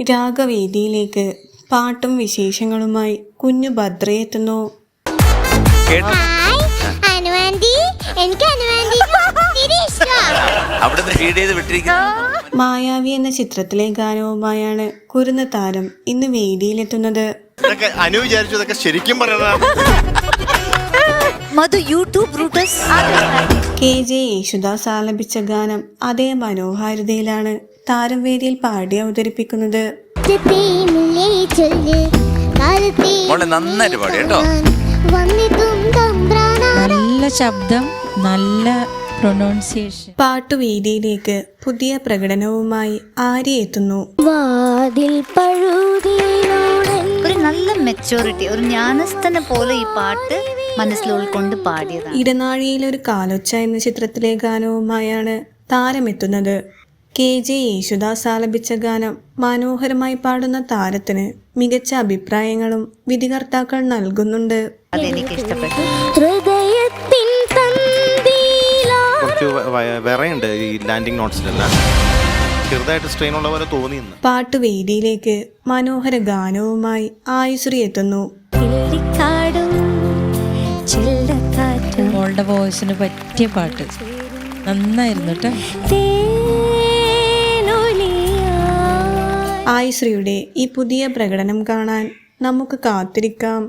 രാഗവേദിയിലേക്ക് പാട്ടും വിശേഷങ്ങളുമായി കുഞ്ഞു ഭദ്രയെത്തുന്നു മായാവി എന്ന ചിത്രത്തിലെ ഗാനവുമായാണ് കുരുന്ന താരം ഇന്ന് വേദിയിലെത്തുന്നത്. അനു വിചാരിച്ചു ശരിക്കും പറയണതാണ്. Madhu YouTube routes K J Yesudas ആലപിച്ച ഗാനം അതേ മനോഹാരിതയിലാണ് താരം വേദിയിൽ പാടി അവതരിപ്പിക്കുന്നത് നല്ല ശബ്ദം നല്ല പ്രൊനൗൺസിയേഷൻ പാട്ടുവേദിയിലേക്ക് പുതിയ പ്രകടനവുമായി ആര്യ എത്തുന്നു. വാതിൽ ഒരു നല്ല മെച്ചോറിറ്റി ഒരു ജ്ഞാനസ്ഥനെ പോലെ ഈ പാട്ട് മനസ്സിൽ ഉൾക്കൊണ്ട് പാടിയതാണ്. ഇടനാഴിയിലെ ഒരു കാലൊച്ച എന്ന ചിത്രത്തിലെ ഗാനവുമായാണ് താരമെത്തുന്നത്. കെ. ജെ. യേശുദാസ് ആലപിച്ച ഗാനം മനോഹരമായി പാടുന്ന താരത്തിന് മികച്ച അഭിപ്രായങ്ങളും വിധികർത്താക്കൾ നൽകുന്നുണ്ട്. അതെനിക്ക് ഇഷ്ടപ്പെട്ടു വിറയുണ്ട് ഈ ചെറുതായിട്ട് സ്ട്രെയിൻ ഉള്ള പോലെ തോന്നി ഇന്ന്. പാട്ടുവേദിയിലേക്ക് മനോഹര ഗാനവുമായി ആയുശ്രീ എത്തുന്നു മോളുടെ വോയിസിന് പറ്റിയ പാട്ട്. നന്നായിരുന്നു കേട്ടോ ആയിശ്രീയുടെ ഈ പുതിയ പ്രകടനം കാണാൻ നമുക്ക് കാത്തിരിക്കാം.